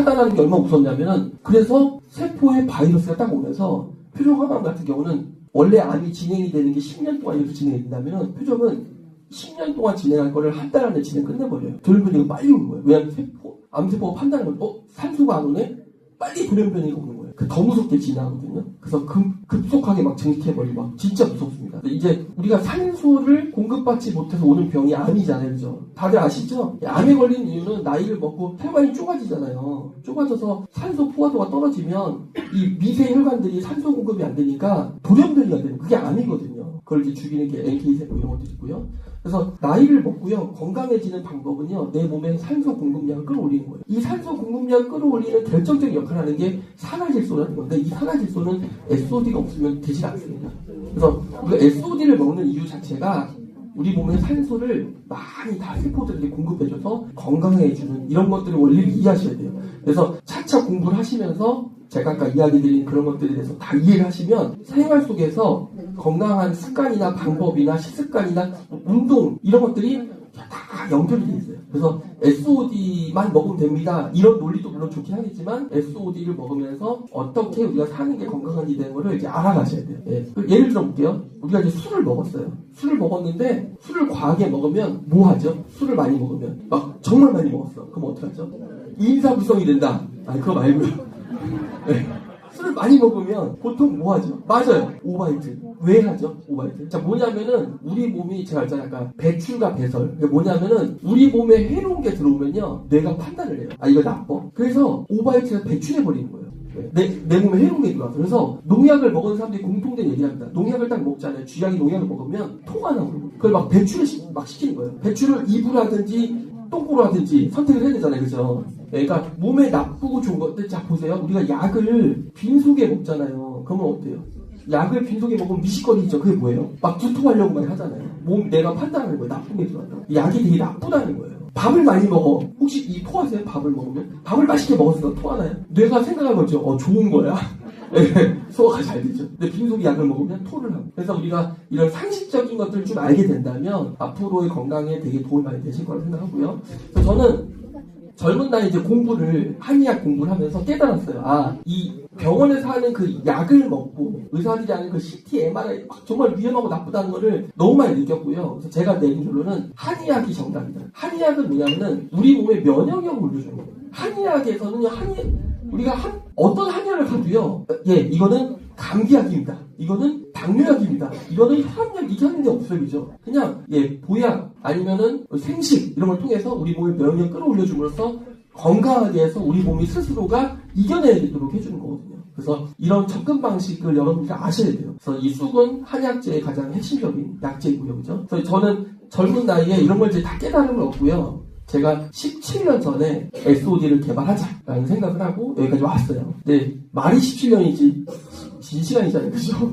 차단하는 게 얼마나 무섭냐면은 그래서 세포에 바이러스가 딱 오면서 표적화감 같은 경우는 원래 암이 진행이 되는 게 10년 동안 이렇게 진행이 된다면은 표적은 10년 동안 진행할 거를 한 달 안에 진행 끝내버려요. 돌연변이가 빨리 오는 거예요. 왜냐하면 세포, 암세포가 판단하는 거죠. 어? 산소가 안 오네? 빨리 돌연변이가 오는 거예요. 그더 무섭게 진행하거든요. 그래서 급, 급속하게 막 증식해버리고 막 진짜 무섭습니다. 이제 우리가 산소를 공급받지 못해서 오는 병이 암이잖아요. 그죠? 다들 아시죠? 암에 걸린 이유는 나이를 먹고 혈관이 좁아지잖아요. 좁아져서 산소 포화도가 떨어지면 이 미세 혈관들이 산소 공급이 안 되니까 돌연변이가 되는 그게 암이거든요. 그걸 이제 죽이는 게 NK세포 이런 것도 있고요. 그래서 나이를 먹고요 건강해지는 방법은요 내 몸에 산소 공급량을 끌어올리는 거예요. 이 산소 공급량 끌어올리는 결정적인 역할을 하는 게 산화질소라는 건데 이 산화질소는 SOD가 없으면 되지 않습니다. 그래서 우리가 SOD를 먹는 이유 자체가 우리 몸에 산소를 많이 다 세포들에게 공급해줘서 건강해주는 이런 것들을 원리를 이해하셔야 돼요. 그래서 차차 공부를 하시면서 제가 아까 이야기 드린 그런 것들에 대해서 다 이해를 하시면 생활 속에서 건강한 습관이나 방법이나 식습관이나 운동 이런 것들이 다 연결이 돼 있어요. 그래서 SOD만 먹으면 됩니다. 이런 논리도 물론 좋긴 하겠지만 SOD를 먹으면서 어떻게 우리가 사는 게 건강한지 되는 거를 이제 알아가셔야 돼요. 예. 그 예를 들어 볼게요. 우리가 이제 술을 먹었어요. 술을 먹었는데 술을 과하게 먹으면 뭐 하죠? 술을 많이 먹으면 막 정말 많이 먹었어. 그럼 어떡 하죠? 인사불성이 된다. 아니 그거 말고요. 예. 술을 많이 먹으면 보통 뭐 하죠? 맞아요. 오바이트. 왜 하죠? 오바이트. 자, 뭐냐면은 우리 몸이 제가 알잖아요. 약간 배출과 배설. 뭐냐면은 우리 몸에 해로운 게 들어오면요. 뇌가 판단을 해요. 아, 이거 나빠. 그래서 오바이트가 배출해버리는 거예요. 내, 내 몸에 해로운 게 들어와서. 그래서 농약을 먹은 사람들이 공통된 얘기를 합니다. 농약을 딱 먹잖아요. 쥐약이 농약을 먹으면 토가 나오는 그걸 막 배출을 시, 막 시키는 거예요. 배출을 입으로 하든지 똥꼬로 하든지 선택을 해야 되잖아요. 그죠? 네, 그러니까 몸에 나쁘고 좋은 것들 자 보세요. 우리가 약을 빈속에 먹잖아요. 그러면 어때요? 약을 빈속에 먹으면 미식거리죠. 그게 뭐예요? 막 두통하려고 막 하잖아요. 몸 내가 판단하는 거예요. 나쁜 게 들어간다고. 약이 되게 나쁘다는 거예요. 밥을 많이 먹어. 혹시 이 토하세요? 밥을 먹으면? 밥을 맛있게 먹었으니까 토하나요? 뇌가 생각한 거죠. 어 좋은 거야. 네, 소화가 잘 되죠. 근데 빈속에 약을 먹으면 토를 하고. 그래서 우리가 이런 상식적인 것들을 좀 알게 된다면 앞으로의 건강에 되게 도움이 많이 되실 거라고 생각하고요. 그래서 저는 젊은 나이 이제 공부를 한의학 공부를 하면서 깨달았어요. 아, 이 병원에서 하는 그 약을 먹고 의사들이 하는 그 CT, MRI 막 정말 위험하고 나쁘다는 거를 너무 많이 느꼈고요. 그래서 제가 내린 결론은 한의학이 정답이다. 한의학은 뭐냐면은 우리 몸의 면역력을 올려주는 거예요. 한의학에서는요, 한의 우리가 한 어떤 한약을 가도요, 예, 이거는 감기약입니다. 이거는 당뇨약입니다. 이거는 하는 게 없어요, 그죠? 그냥 예, 보약 아니면은 생식 이런 걸 통해서 우리 몸의 면역력 끌어올려줌으로써 건강하게 해서 우리 몸이 스스로가 이겨내도록 해주는 거거든요. 그래서 이런 접근 방식을 여러분들이 아셔야 돼요. 그래서 이 쑥은 한약재의 가장 핵심적인 약재이고요, 그죠? 그래서 저는 젊은 나이에 이런 걸 이제 다 깨달음을 얻고요. 제가 17년 전에 SOD를 개발하자라는 생각을 하고 여기까지 왔어요. 근데 말이 17년이지 진시간이잖아요. 그죠?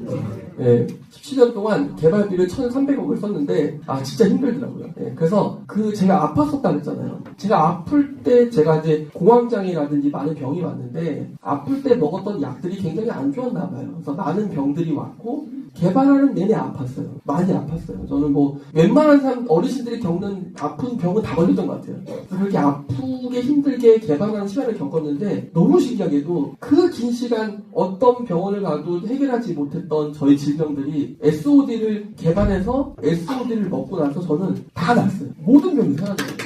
예, 17년 동안 개발비를 1,300억을 썼는데 아 진짜 힘들더라고요. 예, 그래서 그 제가 아팠었다 그랬잖아요. 제가 아플 때 제가 이제 공황장애라든지 많은 병이 왔는데 아플 때 먹었던 약들이 굉장히 안 좋았나 봐요. 그래서 많은 병들이 왔고 개발하는 내내 아팠어요. 많이 아팠어요. 저는 뭐 웬만한 사람 어르신들이 겪는 아픈 병은 다 걸렸던 것 같아요. 그렇게 아프게 힘들게 개발하는 시간을 겪었는데 너무 신기하게도 그 긴 시간 어떤 병원을 가도 해결하지 못했던 저희 질병들이 SOD를 개발해서 SOD를 먹고 나서 저는 다 났어요. 모든 병이 사라졌어요.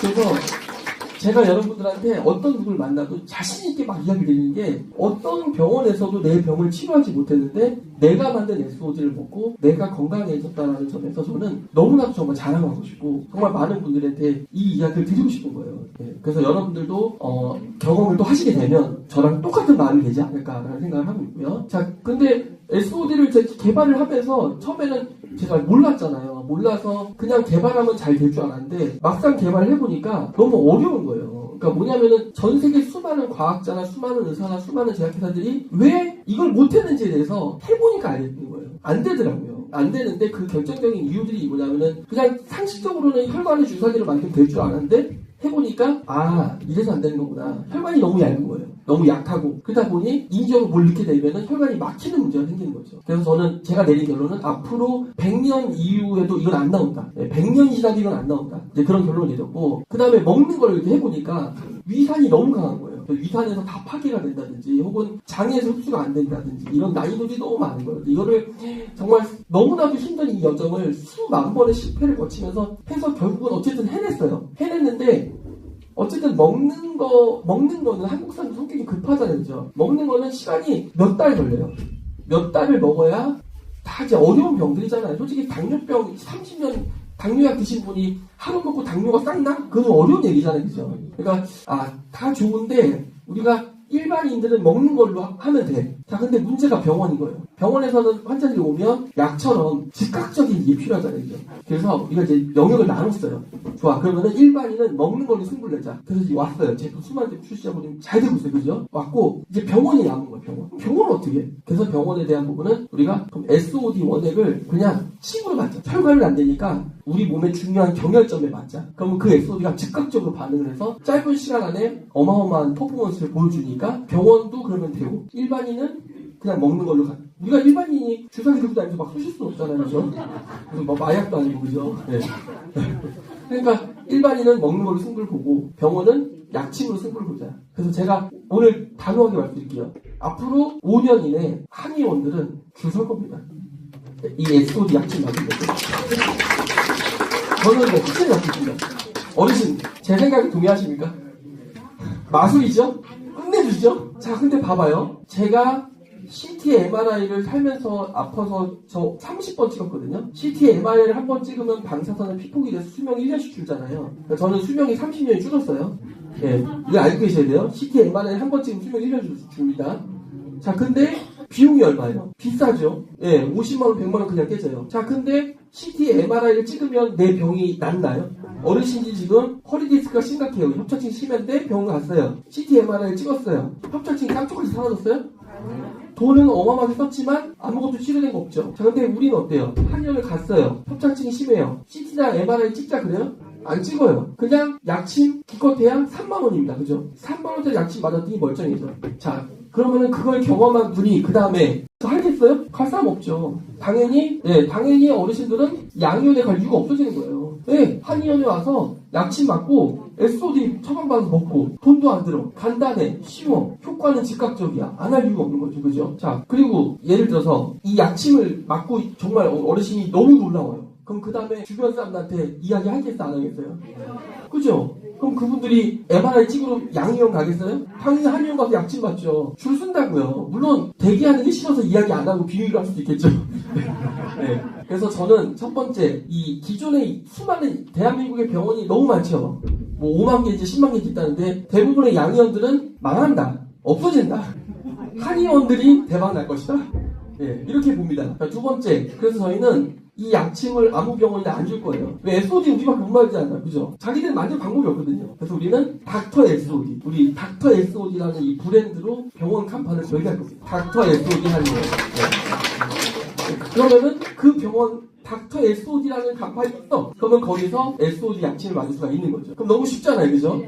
그래서 제가 여러분들한테 어떤 누구를 만나도 자신있게 막 이야기 드리는 게 어떤 병원에서도 내 병을 치료하지 못했는데 내가 만든 SOD를 먹고 내가 건강해졌다는 점에서 저는 너무나도 정말 자랑하고 싶고 정말 많은 분들한테 이 이야기를 드리고 싶은 거예요. 예, 그래서 여러분들도 어, 경험을 또 하시게 되면 저랑 똑같은 마음이 되지 않을까라는 생각을 하고 있고요. 자, 근데 SOD를 개발을 하면서 처음에는 제가 몰랐잖아요. 몰라서 그냥 개발하면 잘 될 줄 알았는데 막상 개발을 해보니까 너무 어려운 거예요. 그러니까 뭐냐면은 전 세계 수많은 과학자나 수많은 의사나 수많은 제약회사들이 왜 이걸 못했는지에 대해서 해보니까 알겠는 거예요. 안 되더라고요. 안 되는데 그 결정적인 이유들이 뭐냐면은 그냥 상식적으로는 혈관의 주사기를 만들면 될줄 알았는데 해보니까 아 이래서 안 되는 거구나. 혈관이 너무 얇은 거예요. 너무 약하고. 그러다 보니 인지적으로 뭘 넣게 되면은 혈관이 막히는 문제가 생기는 거죠. 그래서 저는 제가 내린 결론은 앞으로 100년 이후에도 이건 안 나온다. 100년이 지나도 이건 안 나온다. 이제 그런 결론을 내렸고 그 다음에 먹는 걸 이렇게 해보니까 위산이 너무 강한 거예요 그 위산에서 다 파괴가 된다든지 혹은 장에서 흡수가 안 된다든지 이런 난이도들이 너무 많은 거예요 이거를 정말 너무나도 힘든 이 여정을 수만 번의 실패를 거치면서 해서 결국은 어쨌든 해냈어요 해냈는데 어쨌든 먹는 거 먹는 거는 한국 사람 성격이 급하잖아요, 그죠? 먹는 거는 시간이 몇 달 걸려요. 몇 달을 먹어야 다 이제 어려운 병들이잖아요. 솔직히 당뇨병 30년 당뇨약 드신 분이 하루 먹고 당뇨가 싹 나? 그건 어려운 얘기잖아요, 그죠? 그러니까 아 다 좋은데 우리가 일반인들은 먹는 걸로 하- 하면 돼. 자, 근데 문제가 병원인 거예요. 병원에서는 환자들이 오면 약처럼 즉각적인 게 필요하잖아요. 그죠? 그래서 우리가 이제 영역을 나눴어요. 좋아. 그러면은 일반인은 먹는 걸로 승부를 내자. 그래서 이제 왔어요. 제품 수만 제품 출시하고 지금 잘 되고 있어요. 그죠? 왔고, 이제 병원이 남은 거예요. 병원. 병원은 어떻게 해? 그래서 병원에 대한 부분은 우리가 그럼 SOD 원액을 그냥 침으로 맞자. 혈관을 안 되니까 우리 몸의 중요한 경혈점에 맞자. 그러면 그 SOD가 즉각적으로 반응을 해서 짧은 시간 안에 어마어마한 퍼포먼스를 보여주니까 병원도 그러면 되고 일반인은 그냥 먹는 걸로 가. 우리가 일반인이 주사기 들고 다니면서 막 쑤실 수는 없잖아요. 그죠? 그래서 뭐 마약도 아니고, 그죠? 네. 그러니까 일반인은 먹는 걸로 승부를 보고 병원은 약침으로 승부를 보자. 그래서 제가 오늘 단호하게 말씀드릴게요. 앞으로 5년 이내 한의원들은 줄설 겁니다. 이 SOD 약침 맞은 거죠. 저는 뭐 확실히 약속입니다. 어르신, 제 생각에 동의하십니까? 마술이죠? 끝내주죠? 자, 근데 봐봐요. 제가 CT MRI를 살면서 아파서 저 30번 찍었거든요. CT MRI를 한 번 찍으면 방사선은 피폭이 돼서 수명이 1년씩 줄잖아요. 그러니까 저는 수명이 30년이 줄었어요. 예, 이거 알고 계셔야 돼요. CT MRI 한 번 찍으면 수명이 1년 줄- 줍니다. 자, 근데 비용이 얼마예요? 비싸죠? 예, 50만원, 100만원 그냥 깨져요. 자, 근데 CT MRI를 찍으면 내 병이 낫나요? 어르신이 지금 허리 디스크가 심각해요. 협착증 심한데 병원 갔어요. CT MRI를 찍었어요. 협착증이 깜짝같이 사라졌어요? 돈은 어마어마하게 썼지만 아무것도 치료된 거 없죠. 자, 근데 우리는 어때요? 한의원을 갔어요. 협착증이 심해요. CT나 MRI 찍자 그래요? 안 찍어요. 그냥 약침 기껏해야 3만 원입니다. 그죠? 3만 원짜리 약침 맞았더니 멀쩡해져. 자, 그러면은 그걸 경험한 분이 그 다음에 하겠어요? 갈 사람 없죠. 당연히, 예, 당연히 어르신들은 양의원에 갈 이유가 없어지는 거예요. 예, 한의원에 와서 약침 맞고 SOD 처방받아서 먹고 돈도 안 들어. 간단해. 쉬워. 효과는 즉각적이야. 안 할 이유가 없는 거죠. 그죠? 자 그리고 예를 들어서 이 약침을 맞고 정말 어르신이 너무 놀라워요. 그럼 그 다음에 주변 사람들한테 이야기 하겠어? 안 하겠어요? 그죠 그럼 그분들이 MRI 찍으러 양의원 가겠어요? 당연히 한의원 가서 약침 맞죠 줄 쓴다고요 물론 대기하는 게 싫어서 이야기 안 하고 비밀로 할 수도 있겠죠 네. 그래서 저는 첫 번째 이 기존의 수많은 대한민국의 병원이 너무 많죠. 뭐 5만 개인지 10만 개인지 있다는데 대부분의 양의원들은 망한다. 없어진다. 한의원들이 대박 날 것이다. 예, 이렇게 봅니다. 자, 두 번째, 그래서 저희는 이 약침을 아무 병원이나 안 줄 거예요. 왜 SOD 우리밖에 못 말잖아요. 그죠? 자기들 만들 방법이 없거든요. 그래서 우리는 닥터 SOD, 우리 닥터 SOD라는 이 브랜드로 병원 간판을 저희가 할 겁니다. 닥터 SOD 하는 거예요. 네. 그러면은 그 병원 닥터 SOD라는 간판이 있어. 그러면 거기서 SOD 약침을 맞을 수가 있는 거죠. 그럼 너무 쉽잖아요. 그죠?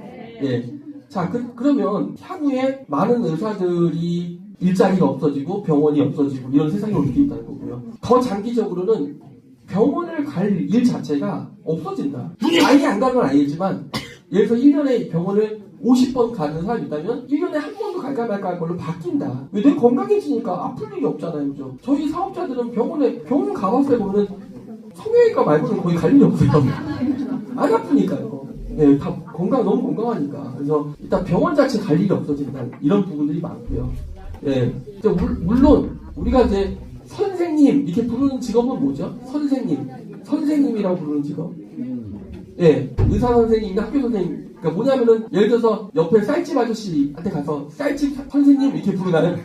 예. 자, 그, 그러면 향후에 많은 의사들이 일자리가 없어지고 병원이 없어지고 이런 세상이 올 수도 있다는 거고요. 더 장기적으로는 병원을 갈 일 자체가 없어진다. 아예 안 가는 건 아니지만 예를 들어서 1년에 병원을 50번 가는 사람이 있다면 1년에 한 번도 갈까 말까 할 걸로 바뀐다. 왜 내 건강해지니까 아플 일이 없잖아요. 그죠? 저희 사업자들은 병원에 병원 가봤어요 보면은 성형외과 말고는 거의 갈 일이 없어요. 안 아프니까요. 네, 다 건강 너무 건강하니까. 그래서 일단 병원 자체 갈 일이 없어진다. 이런 부분들이 많고요. 예. 물- 물론 우리가 이제 선생님 이렇게 부르는 직업은 뭐죠? 선생님, 선생님이라고 부르는 직업. 예, 의사 선생님이나 학교 선생님. 그러니까 뭐냐면은 예를 들어서 옆에 쌀집 아저씨한테 가서 쌀집 선생님 이렇게 부르나요?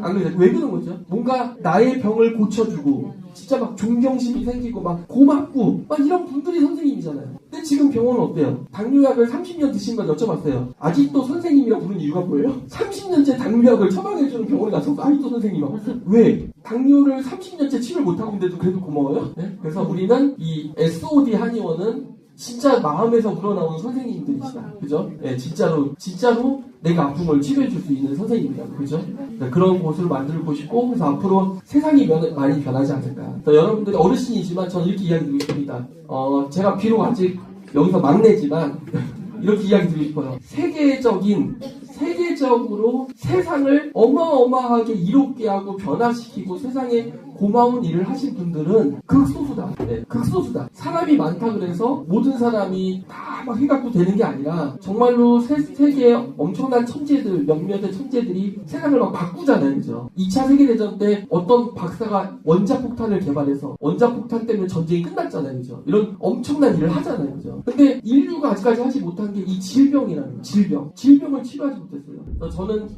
안 그래요? 왜 그런 거죠? 뭔가 나의 병을 고쳐주고 진짜 막 존경심이 생기고 막 고맙고 막 이런 분들이 선생님이잖아요. 근데 지금 병원은 어때요? 당뇨약을 30년 드신 걸 여쭤봤어요. 아직도 선생님이라고 부르는 이유가 뭐예요? 30년째 당뇨약을 처방해주는 병원에 가서 아직도 선생님하고 왜? 당뇨를 30년째 치료를 못하고 있는데도 그래도 고마워요? 네? 그래서 우리는 이 SOD 한의원은 진짜 마음에서 우러나오는 선생님들이시다. 그죠? 예, 진짜로, 진짜로 내가 아픔을 치료해줄 수 있는 선생님이다. 그죠? 네, 그런 곳을 만들고 싶고, 그래서 앞으로 세상이 변- 많이 변하지 않을까. 또 여러분들이 어르신이지만 저는 이렇게 이야기 드리고 싶습니다. 어, 제가 비록 아직 여기서 막내지만, 이렇게 이야기 드리고 싶어요. 세계적인, 세계적으로 세상을 어마어마하게 이롭게 하고 변화시키고 세상에 고마운 일을 하신 분들은 극소수다. 네, 극소수다. 사람이 많다 그래서 모든 사람이 다 막 해갖고 되는 게 아니라 정말로 세, 세계의 엄청난 천재들, 몇몇의 천재들이 세상을 막 바꾸잖아요. 그죠? 2차 세계대전 때 어떤 박사가 원자폭탄을 개발해서 원자폭탄 때문에 전쟁이 끝났잖아요. 그죠? 이런 엄청난 일을 하잖아요. 그죠? 근데 인류가 아직까지 하지 못한 게 이 질병이라는 거예요. 질병. 질병을 치료하지 못했어요. 그래서 저는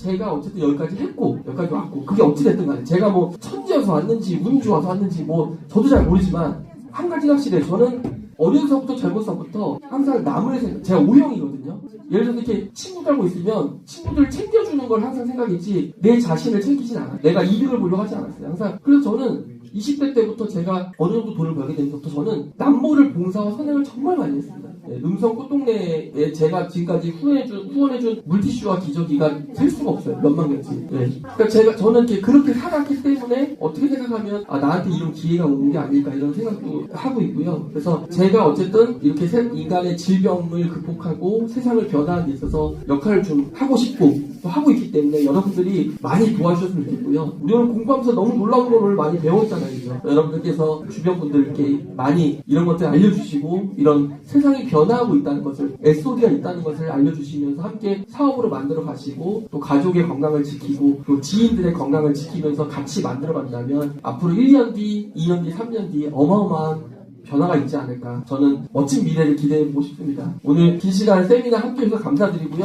제가 어쨌든 여기까지 했고 여기까지 왔고 그게 어찌됐든 간에 제가 뭐 천지여서 왔는지 운 좋아서 왔는지 뭐 저도 잘 모르지만 한 가지 확실해요. 저는 어려서부터 젊어서부터 항상 남을 생각 제가 O형이거든요. 예를 들어서 이렇게 친구들 하고 있으면 친구들 챙겨주는 걸 항상 생각했지 내 자신을 챙기진 않아요. 내가 이득을 보려고 하지 않았어요. 항상. 그래서 저는 20대 때부터 제가 어느 정도 돈을 벌게 되면서부터 저는 남모를 봉사와 선행을 정말 많이 했습니다. 네, 음성 꽃동네에 제가 지금까지 후원해준, 후원해준 물티슈와 기저귀가 셀 수가 없어요. 몇만 개지. 네. 그러니까 제가, 저는 이렇게 그렇게 살았기 때문에 어떻게 생각하면, 아, 나한테 이런 기회가 오는 게 아닐까 이런 생각도 하고 있고요. 그래서 제가 어쨌든 이렇게 세- 인간의 질병을 극복하고 세상을 변화하는 데 있어서 역할을 좀 하고 싶고 또 하고 있기 때문에 여러분들이 많이 도와주셨으면 좋겠고요. 우리 오늘 공부하면서 너무 놀라운 거를 많이 배웠잖아요. 그죠? 여러분들께서 주변 분들께 많이 이런 것들 알려주시고 이런 세상이 변화하고 있다는 것을 SOD가 있다는 것을 알려주시면서 함께 사업으로 만들어 가시고 또 가족의 건강을 지키고 또 지인들의 건강을 지키면서 같이 만들어 간다면 앞으로 1년 뒤, 2년 뒤, 3년 뒤에 어마어마한 변화가 있지 않을까. 저는 멋진 미래를 기대해 보고 싶습니다. 오늘 긴 시간 세미나 함께 해주셔서 감사드리고요.